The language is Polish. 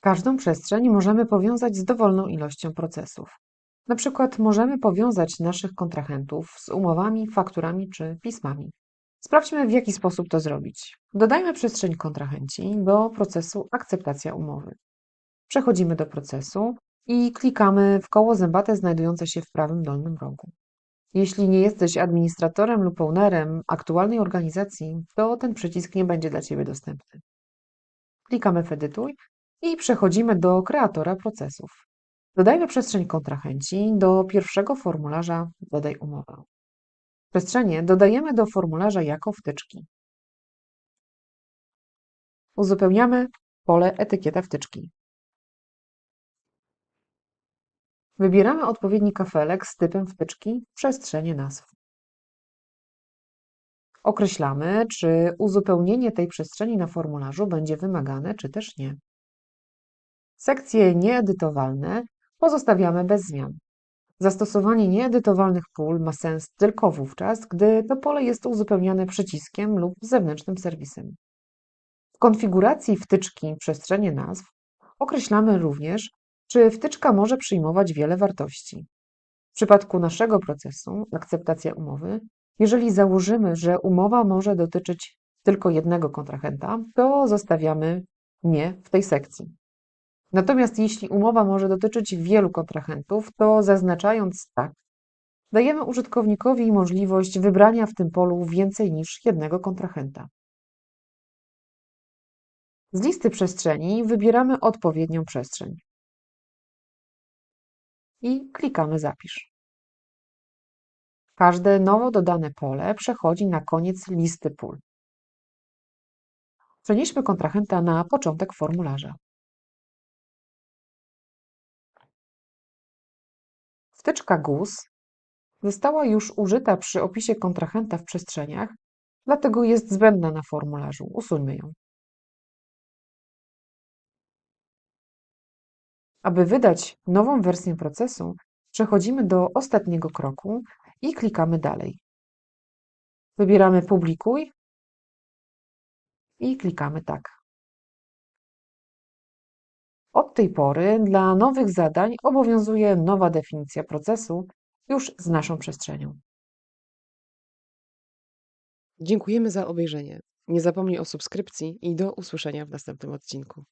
Każdą przestrzeń możemy powiązać z dowolną ilością procesów. Na przykład możemy powiązać naszych kontrahentów z umowami, fakturami czy pismami. Sprawdźmy, w jaki sposób to zrobić. Dodajmy przestrzeń kontrahenci do procesu akceptacja umowy. Przechodzimy do procesu i klikamy w koło zębate znajdujące się w prawym dolnym rogu. Jeśli nie jesteś administratorem lub ownerem aktualnej organizacji, to ten przycisk nie będzie dla Ciebie dostępny. Klikamy w Edytuj i przechodzimy do kreatora procesów. Dodajmy przestrzeń kontrahenci do pierwszego formularza Dodaj umowę. Przestrzenie dodajemy do formularza jako wtyczki. Uzupełniamy pole etykieta wtyczki. Wybieramy odpowiedni kafelek z typem wtyczki w przestrzeni nazw. Określamy, czy uzupełnienie tej przestrzeni na formularzu będzie wymagane, czy też nie. Sekcje nieedytowalne pozostawiamy bez zmian. Zastosowanie nieedytowalnych pól ma sens tylko wówczas, gdy to pole jest uzupełniane przyciskiem lub zewnętrznym serwisem. W konfiguracji wtyczki przestrzenie nazw określamy również, czy wtyczka może przyjmować wiele wartości. W przypadku naszego procesu, akceptacja umowy, jeżeli założymy, że umowa może dotyczyć tylko jednego kontrahenta, to zostawiamy nie w tej sekcji. Natomiast jeśli umowa może dotyczyć wielu kontrahentów, to zaznaczając tak, dajemy użytkownikowi możliwość wybrania w tym polu więcej niż jednego kontrahenta. Z listy przestrzeni wybieramy odpowiednią przestrzeń i klikamy Zapisz. Każde nowo dodane pole przechodzi na koniec listy pól. Przenieśmy kontrahenta na początek formularza. Wtyczka GUS została już użyta przy opisie kontrahenta w przestrzeniach, dlatego jest zbędna na formularzu. Usuńmy ją. Aby wydać nową wersję procesu, przechodzimy do ostatniego kroku i klikamy Dalej. Wybieramy Publikuj i klikamy Tak. Od tej pory dla nowych zadań obowiązuje nowa definicja procesu już z naszą przestrzenią. Dziękujemy za obejrzenie. Nie zapomnij o subskrypcji i do usłyszenia w następnym odcinku.